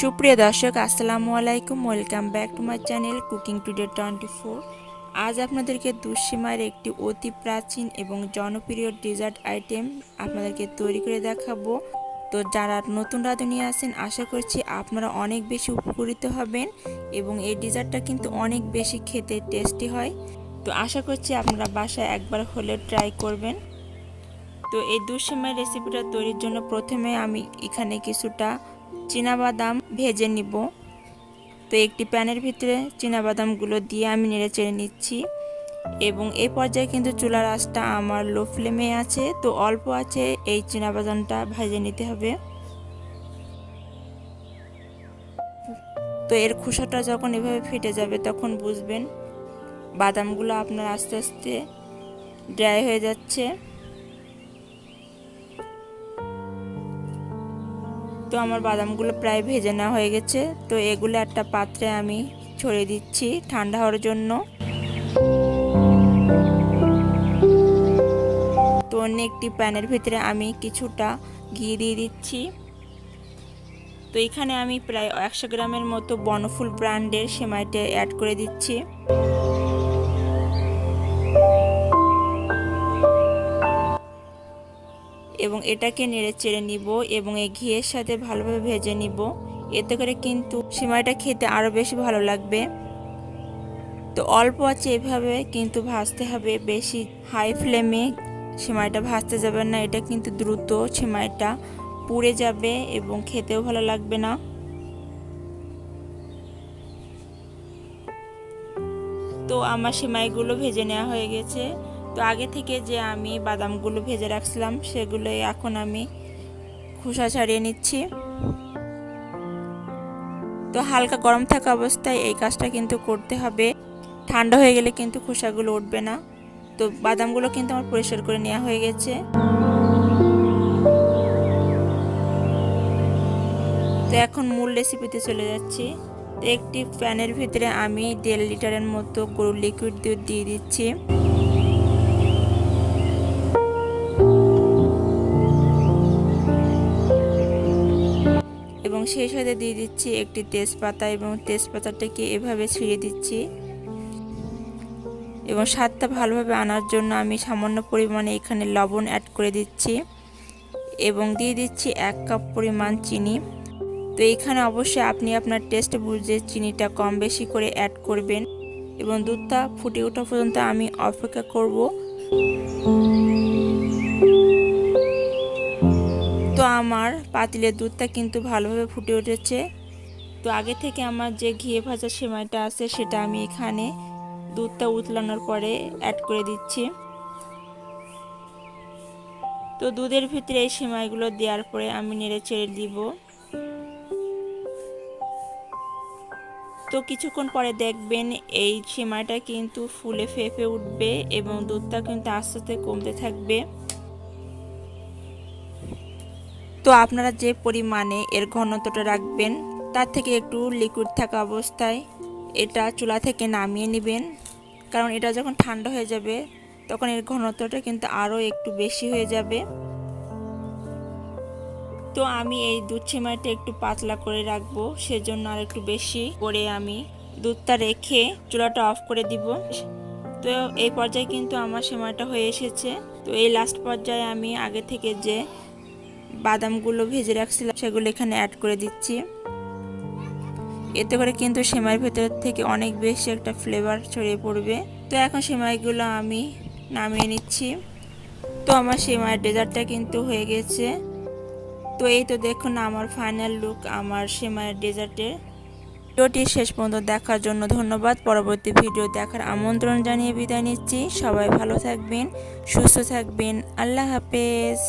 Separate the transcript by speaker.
Speaker 1: সুপ্রিয় দর্শক, আসসালামু আলাইকুম। Welcome back to my channel cooking today twenty four আজ আপনাদেরকে দুঃসীমার একটি অতি প্রাচীন এবং জনপ্রিয় ডেজার্ট আইটেম আপনাদেরকে তৈরি করে দেখাবো। তো যারা নতুন রাঁধুনি আছেন আশা করছি আপনারা অনেক বেশি উপকৃত হবেন এবং এই ডেজার্টটা কিন্তু অনেক বেশি খেতে টেস্টি হয়। তো আশা করছি আপনারা বাসায় একবার হলে ট্রাই করবেন। তো এই দুঃসীমার রেসিপিটা তৈরির জন্য প্রথমে আমি এখানে কিছুটা বাদাম ভেজে নিব। তো একটি প্যানের ভিতরে বাদামগুলো দিয়ে আমি নেড়ে চেড়ে নিচ্ছি এবং এই পর্যায়ে কিন্তু চুলার আঁচটা আমার লো ফ্লেমে আছে, তো অল্প আছে, এই বাদামটা ভেজে নিতে হবে। তো এর খোসাটা যখন এভাবে ফেটে যাবে তখন বুঝবেন বাদামগুলো আপনার আস্তে আস্তে ড্রাই হয়ে যাচ্ছে। তো আমার বাদামগুলো প্রায় ভেজে নেওয়া হয়ে গেছে, তো এগুলো একটা পাত্রে আমি ছড়িয়ে দিচ্ছি ঠান্ডা হওয়ার জন্য। তো অন্য একটি প্যানের ভিতরে আমি কিছুটা ঘি দিয়ে দিচ্ছি। তো এখানে আমি প্রায় একশো গ্রামের মতো বনফুল ব্র্যান্ডের সেমাইটা অ্যাড করে দিচ্ছি। এবং এটাকে নেড়ে চেড়ে নিব এবং এই ঘিয়ের সাথে ভালোভাবে ভেজে নিব। এতে করে কিন্তু সিমাইটা খেতে আরও বেশি ভালো লাগবে। তো অল্প আছে এভাবে কিন্তু ভাজতে হবে। বেশি হাই ফ্লেমে সিমাইটা ভাজতে যাবে না। এটা কিন্তু দ্রুত সিমাইটা পুড়ে যাবে এবং খেতেও ভালো লাগবে না। তো আমার সিমাইগুলো ভেজে নেওয়া হয়ে গেছে। তো আগে থেকে যে আমি বাদামগুলো ভেজে রাখছিলাম, সেগুলো এখন আমি খোসা ছাড়িয়ে নিচ্ছি। তো হালকা গরম থাকা অবস্থায় এই কাজটা কিন্তু করতে হবে। ঠান্ডা হয়ে গেলে কিন্তু খোসাগুলো উঠবে না। তো বাদামগুলো কিন্তু আমার পরিষ্কার করে নেওয়া হয়ে গেছে। তো এখন মূল রেসিপিতে চলে যাচ্ছি। তো একটি প্যানের ভিতরে আমি দেড় লিটারের মতো গরুর লিকুইড দুধ দিয়ে দিচ্ছি। সেই সাথে দিয়ে দিচ্ছি একটি তেজপাতা এবং তেজপাতাটাকে এভাবে ছিঁড়ে দিচ্ছি। এবং স্বাদটা ভালোভাবে আনার জন্য আমি সামান্য পরিমাণে এখানে লবণ অ্যাড করে দিচ্ছি। এবং দিয়ে দিচ্ছি এক কাপ পরিমাণ চিনি। তো এখানে অবশ্যই আপনি আপনার টেস্ট বুঝে চিনিটা কম বেশি করে অ্যাড করবেন। এবং দুধটা ফুটে ওঠা পর্যন্ত আমি অপেক্ষা করব। আমার পাতিলের দুধটা কিন্তু ভালোভাবে ফুটে উঠেছে। তো আগে থেকে আমার যে ঘিয়ে ভাজা সেমাইটা আছে সেটা আমি এখানে দুধটা উতলানোর পরে অ্যাড করে দিচ্ছি। তো দুধের ভিতরে এই সেমাইগুলো দেওয়ার পরে আমি নেড়ে চেড়ে দিব। তো কিছুক্ষণ পরে দেখবেন এই সেমাইটা কিন্তু ফুলে ফেপে উঠবে এবং দুধটা কিন্তু আস্তে আস্তে কমতে থাকবে। তো আপনারা যে পরিমাণে এর ঘনত্বটা রাখবেন, তার থেকে একটু লিকুইড থাকা অবস্থায় এটা চুলা থেকে নামিয়ে নেবেন। কারণ এটা যখন ঠান্ডা হয়ে যাবে, তখন এর ঘনত্বটা কিন্তু আরও একটু বেশি হয়ে যাবে। তো আমি এই দুধ ছিমাইটা একটু পাতলা করে রাখব, সেজন্য আর একটু বেশি করে আমি দুধটা রেখে চুলাটা অফ করে দিব। তো এই পর্যায়ে কিন্তু আমার সেমাইটা হয়ে এসেছে। তো এই লাস্ট পর্যায়ে আমি আগে থেকে যে বাদামগুলো ভেজে রাখছিলাম, সেগুলো এখানে অ্যাড করে দিচ্ছি। এতে করে কিন্তু সেমাইয়ের ভেতর থেকে অনেক বেশি একটা ফ্লেভার ছড়িয়ে পড়বে। তো এখন সেমাইগুলো আমি নামিয়ে নিচ্ছি। তো আমার সেমাইয়ের ডেজার্টটা কিন্তু হয়ে গেছে। তো এই তো দেখুন আমার ফাইনাল লুক আমার সেমাইয়ের ডেজার্টের। ভিডিওটি শেষ পর্যন্ত দেখার জন্য ধন্যবাদ। পরবর্তী ভিডিও দেখার আমন্ত্রণ জানিয়ে বিদায় নিচ্ছি। সবাই ভালো থাকবেন, সুস্থ থাকবেন। আল্লাহ হাফেজ।